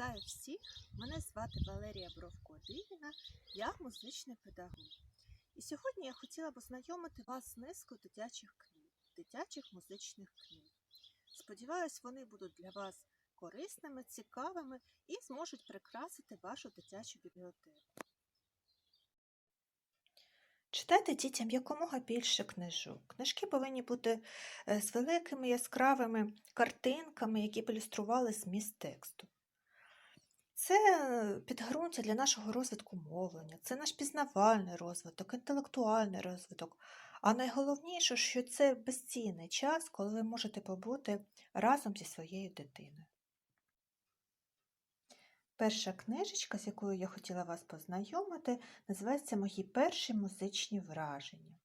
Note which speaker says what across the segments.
Speaker 1: Вітаю всіх! Мене звати Валерія Бровко-Дивіна, я музичний педагог. І сьогодні я хотіла б ознайомити вас з низкою дитячих книг, дитячих музичних книг. Сподіваюсь, вони будуть для вас корисними, цікавими і зможуть прикрасити вашу дитячу бібліотеку. Читайте дітям якомога більше книжок. Книжки повинні бути е, з великими яскравими картинками, які б ілюстрували зміст тексту. Це е, підґрунтя для нашого розвитку мовлення, це наш пізнавальний розвиток, інтелектуальний розвиток. А найголовніше, що це безцінний час, коли ви можете побути разом зі своєю дитиною. Перша книжечка, з якою я хотіла вас познайомити, називається Мої перші музичні враження.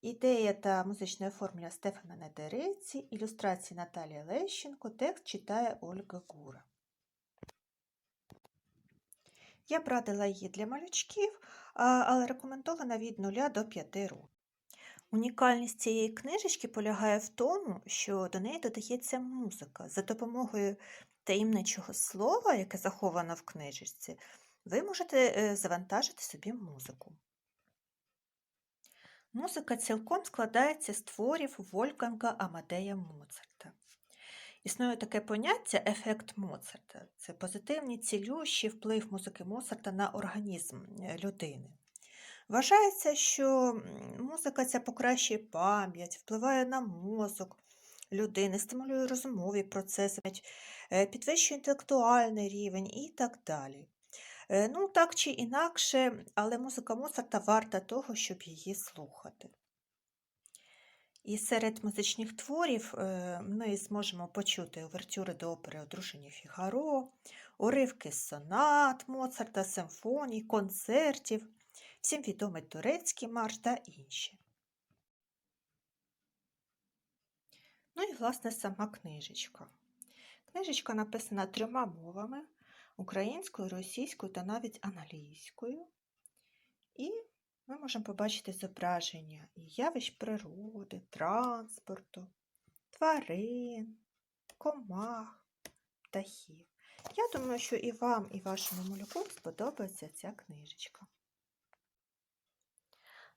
Speaker 1: Ідея та музичне оформлення Стефана Недериці, ілюстрації Наталії Лещенко, текст читає Ольга Гура. Я б її для малючків, але рекомендована від 0 до 5 років. Унікальність цієї книжечки полягає в тому, що до неї додається музика. За допомогою таємничого слова, яке заховано в книжечці, ви можете е, завантажити собі музику. Музика цілком складається з творів Вольфганга Амадея Моцарта. Існує таке поняття ефект Моцарта. Це позитивний цілющий вплив музики Моцарта на організм е, людини. Вважається, що музика ця покращує пам'ять, впливає на мозок людини, стимулює розумові процеси, е, підвищує інтелектуальний рівень і так далі. Е, Ну, так чи інакше, але музика Моцарта варта того, щоб її слухати. І серед музичних творів е, ми зможемо почути овертюри до опери Одружені Фігаро, уривки сонат Моцарта, симфоній, концертів, всім відомий турецький марш та інші. Ну і, власне, сама книжечка. Книжечка написана трьома мовами українською, російською та навіть англійською. І ми можемо побачити зображення і явищ природи, транспорту, тварин, комах, птахів. Я думаю, що і вам, і вашому малюку сподобається ця книжечка.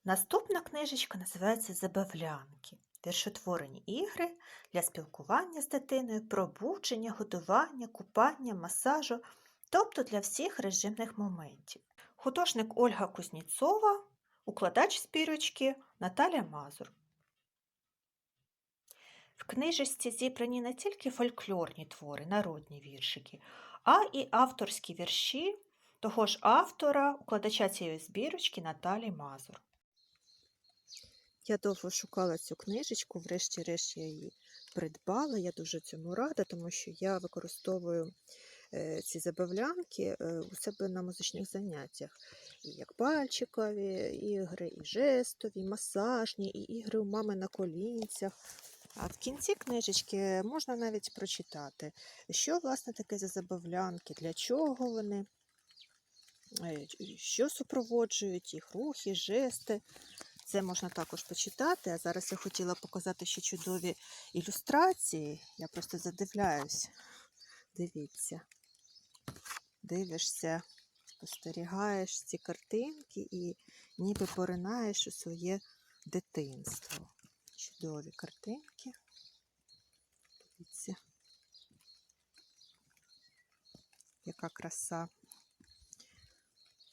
Speaker 1: Наступна книжечка називається Забавлянки. Віршотворені ігри для спілкування з дитиною, пробудження, годування, купання, масажу, тобто для всіх режимних моментів. Художник Ольга Кузніцова, укладач збірочки Наталя Мазур. В книжечці зібрані не тільки фольклорні твори, народні віршики, а і авторські вірші того ж автора, укладача цієї збірочки Наталі Мазур. Я довго шукала цю книжечку, врешті-решт я її придбала. Я дуже цьому рада, тому що я використовую ці забавлянки е, у себе на музичних заняттях. І як пальчикові ігри, і жестові, і масажні, і ігри у мами на колінцях. А в кінці книжечки можна навіть прочитати, що власне таке за забавлянки, для чого вони, е, що супроводжують їх рухи, жести. Це можна також почитати. А зараз я хотіла показати ще чудові ілюстрації. Я просто задивляюсь. Дивіться. Дивишся, спостерігаєш ці картинки і ніби поринаєш у своє дитинство. Чудові картинки. Дивіться. Яка краса.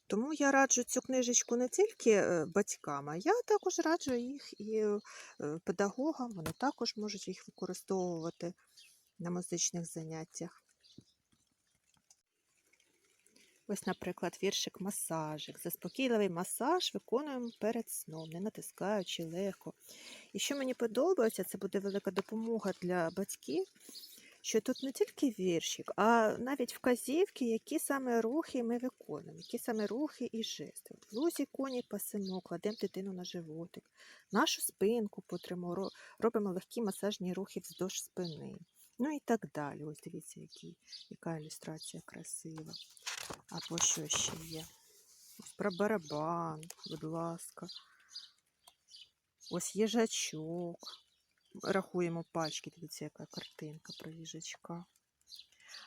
Speaker 1: Тому я раджу цю книжечку не тільки е, батькам, а я також раджу їх і е, педагогам. Вони також можуть їх використовувати на музичних заняттях. Ось, наприклад, віршик масажик. Заспокійливий масаж виконуємо перед сном, не натискаючи легко. І що мені подобається, це буде велика допомога для батьків, що тут не тільки віршик, а навіть вказівки, які саме рухи ми виконуємо, які саме рухи і жести. В лузі коні пасемо, кладемо дитину на животик, нашу спинку потримо, робимо легкі масажні рухи вздовж спини. Ну і так далі. Ось дивіться, які, яка ілюстрація красива. Або що ще є? Про барабан, будь ласка. Ось їжачок. Рахуємо пачки, дивіться, яка картинка про їжачка.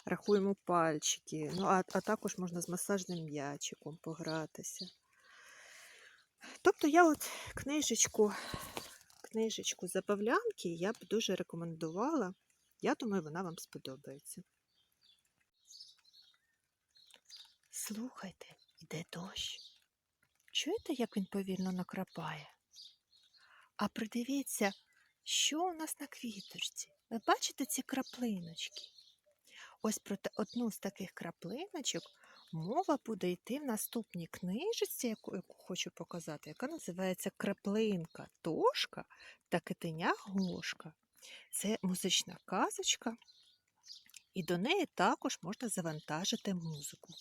Speaker 1: рахуємо пальчики. Ну, а, а також можна з масажним м'ячиком погратися. Тобто я от книжечку, книжечку забавлянки я б дуже рекомендувала. Я думаю, вона вам сподобається. Слухайте, іде дощ. Чуєте, як він повільно накрапає? А придивіться, що у нас на квіточці. Ви бачите ці краплиночки? Ось про одну з таких краплиночок мова буде йти в наступній книжці, яку, яку хочу показати, яка називається Краплинка Тошка та Китеня Гошка. Це музична казочка, і до неї також можна завантажити музику.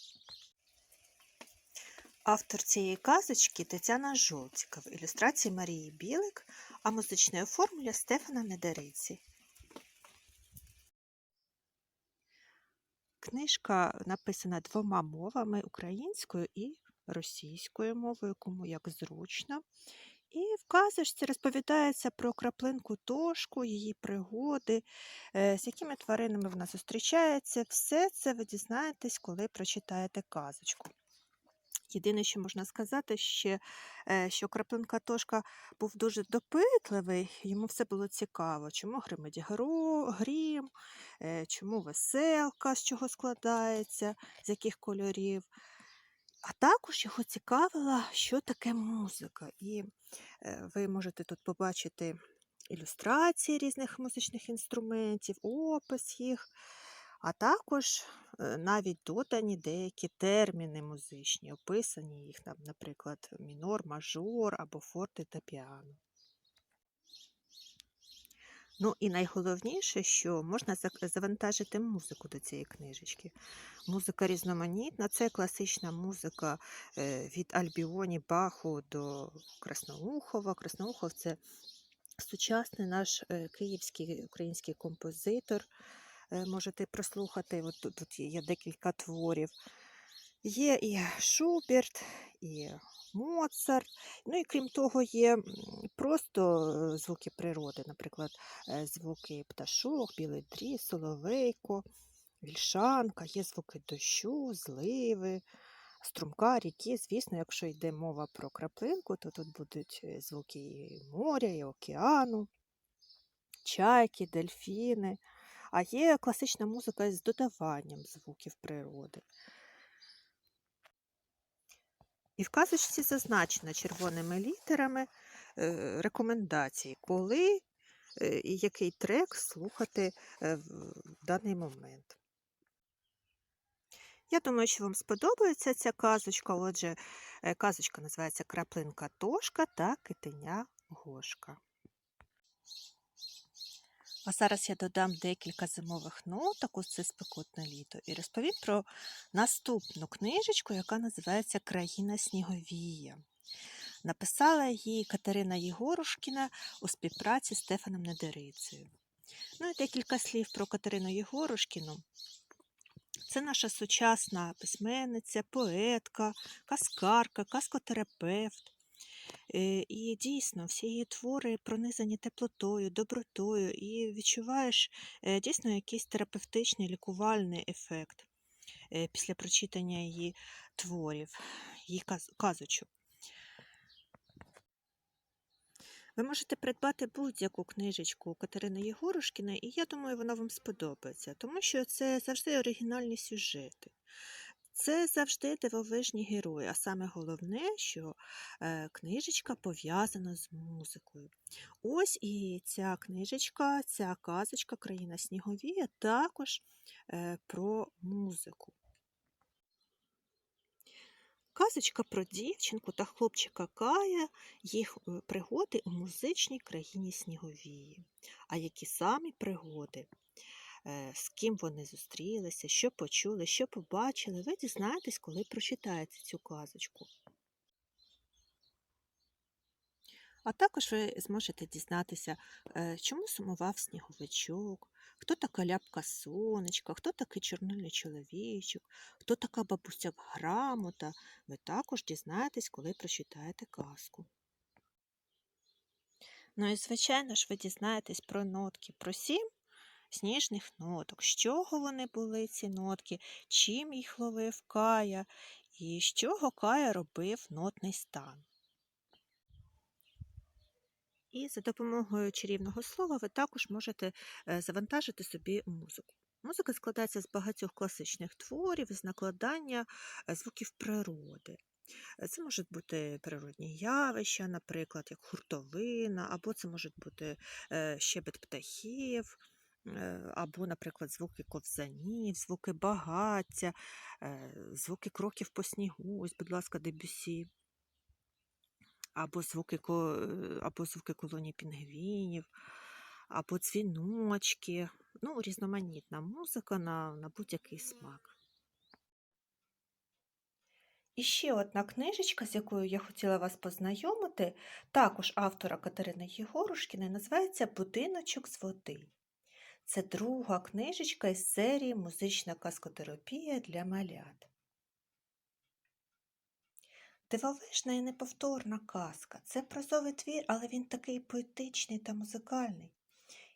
Speaker 1: Автор цієї казочки Тетяна Жолтіка в ілюстрації Марії Білик, а музичне оформлення Стефана Недериці. Книжка написана двома мовами українською і російською мовою, кому як зручно. І в казочці розповідається про краплинку тошку, її пригоди, е, з якими тваринами вона зустрічається. Все це ви дізнаєтесь, коли прочитаєте казочку. Єдине, що можна сказати, ще, що краплинка Тошка був дуже допитливий, йому все було цікаво, чому гримить грім, е, чому веселка, з чого складається, з яких кольорів. А також його цікавила, що таке музика. І е, ви можете тут побачити ілюстрації різних музичних інструментів, опис їх, а також е, навіть додані деякі терміни музичні, описані їх, наприклад, мінор, мажор або форте та піано. Ну і найголовніше, що можна завантажити музику до цієї книжечки. Музика різноманітна, це класична музика е, від Альбіоні Баху до Красноухова. Красноухов це сучасний наш е, київський український композитор. Е, Можете прослухати, от тут, тут є декілька творів. Є і Шуберт, і Моцарт. Ну і крім того, є просто е, звуки природи, наприклад, е, звуки пташок, білий дріс, соловейко, вільшанка, є звуки дощу, зливи, струмка, ріки. Звісно, якщо йде мова про краплинку, то тут будуть звуки і моря, і океану, чайки, дельфіни. А є класична музика з додаванням звуків природи. І в казочці зазначено червоними літерами е, рекомендації, коли е, і який трек слухати е, в даний момент. Я думаю, що вам сподобається ця казочка. Отже, казочка називається Краплинка Тошка та Китеня Гошка. А зараз я додам декілька зимових ноток у це спекотне літо і розповім про наступну книжечку, яка називається Країна Сніговія. Написала її Катерина Єгорушкіна у співпраці з Стефаном Недерицею. Ну і декілька слів про Катерину Єгорушкіну. Це наша сучасна письменниця, поетка, казкарка, казкотерапевт. І дійсно, всі її твори пронизані теплотою, добротою, і відчуваєш е, дійсно якийсь терапевтичний лікувальний ефект е, після прочитання її творів, її казочок. Ви можете придбати будь-яку книжечку Катерини Єгорушкіної, і я думаю, вона вам сподобається, тому що це завжди оригінальні сюжети. Це завжди дивовижні герої, а саме головне, що е, книжечка пов'язана з музикою. Ось і ця книжечка, ця казочка Країна Сніговія також е, про музику. Казочка про дівчинку та хлопчика Кая, їх е, пригоди у музичній країні Сніговії. А які самі пригоди, з ким вони зустрілися, що почули, що побачили, ви дізнаєтесь, коли прочитаєте цю казочку. А також ви зможете дізнатися, е, чому сумував сніговичок, хто така ляпка сонечка, хто такий чорнильний чоловічок, хто така бабуся грамота. Ви також дізнаєтесь, коли прочитаєте казку. Ну і, звичайно ж, ви дізнаєтесь про нотки про сім, сніжних ноток. З чого вони були, ці нотки, чим їх ловив Кая, і з чого Кая робив нотний стан. І за допомогою чарівного слова ви також можете е, завантажити собі музику. Музика складається з багатьох класичних творів, з накладання е, звуків природи. Це можуть бути природні явища, наприклад, як хуртовина, або це можуть бути е, щебет птахів, або, наприклад, звуки ковзанів, звуки багаття, е, звуки кроків по снігу. Ось, будь ласка, дебюсі. Або звуки, е, або звуки колонії пінгвінів, або дзвіночки. Ну, різноманітна музика на, на будь-який смак. І ще одна книжечка, з якою я хотіла вас познайомити, також автора Катерини Єгорушкіної, називається Будиночок з води. Це друга книжечка із серії Музична казкотерапія для малят. Дивовижна і неповторна казка. Це прозовий твір, але він такий поетичний та музикальний.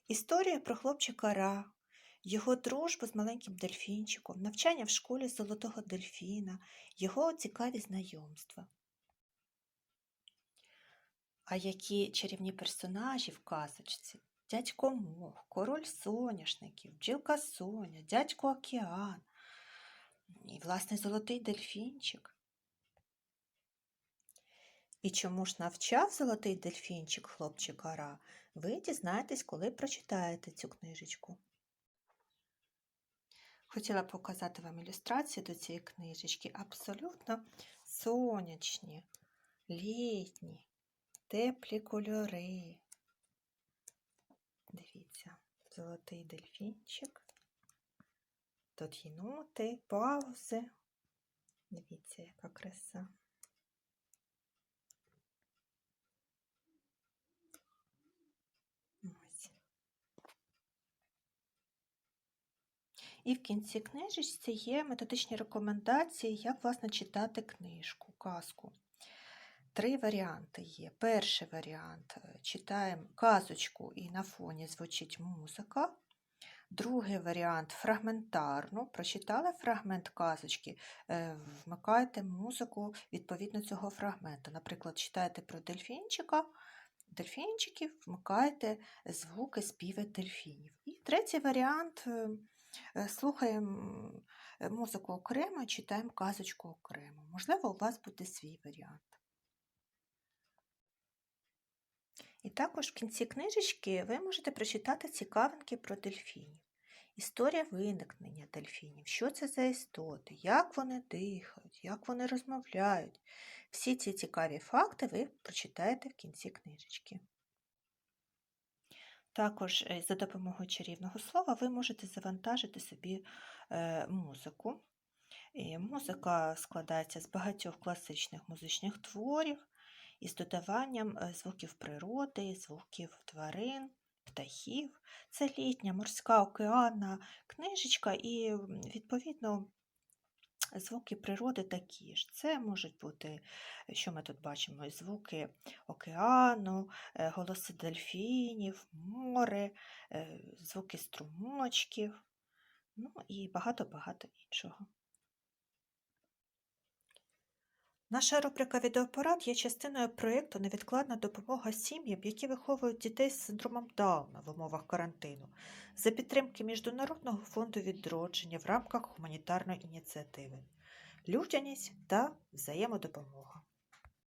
Speaker 1: Історія про хлопчика Ра, його дружбу з маленьким дельфінчиком, навчання в школі золотого дельфіна, його цікаві знайомства. А які чарівні персонажі в казочці? Дядько Мох, король соняшників, бджілка Соня, дядько Океан і, власне, золотий дельфінчик. І чому ж навчав золотий дельфінчик хлопчика Ра, ви дізнаєтесь, коли прочитаєте цю книжечку. Хотіла показати вам ілюстрації до цієї книжечки. Абсолютно сонячні, літні, теплі кольори. Золотий дельфінчик. Тут єноти, паузи. Дивіться, яка краса. І в кінці книжечці є методичні рекомендації, як власне читати книжку, казку. Три варіанти є. Перший варіант е, читаємо казочку і на фоні звучить музика. Другий варіант фрагментарно. Прочитали фрагмент казочки, е, вмикаєте музику відповідно цього фрагменту. Наприклад, читаєте про дельфінчика, дельфінчиків, вмикаєте звуки співи дельфінів. І третій варіант е, слухаємо музику окремо читаємо казочку окремо. Можливо, у вас буде свій варіант. І також в кінці книжечки ви можете прочитати цікавинки про дельфінів. Історія виникнення дельфінів, що це за істоти, як вони дихають, як вони розмовляють. Всі ці цікаві факти ви прочитаєте в кінці книжечки. Також е, за допомогою чарівного слова ви можете завантажити собі е, музику. І музика складається з багатьох класичних музичних творів із додаванням е, звуків природи, звуків тварин, птахів. Це літня, морська, океанна книжечка, і відповідно звуки природи такі ж. Це можуть бути, що ми тут бачимо, звуки океану, е, голоси дельфінів, море, е, звуки струмочків, ну і багато-багато іншого. Наша рубрика «Відеоапарат» є частиною проєкту «Невідкладна допомога сім'ям, які виховують дітей з синдромом Дауна в умовах карантину» за підтримки Міжнародного фонду відродження в рамках гуманітарної ініціативи. Людяність та взаємодопомога.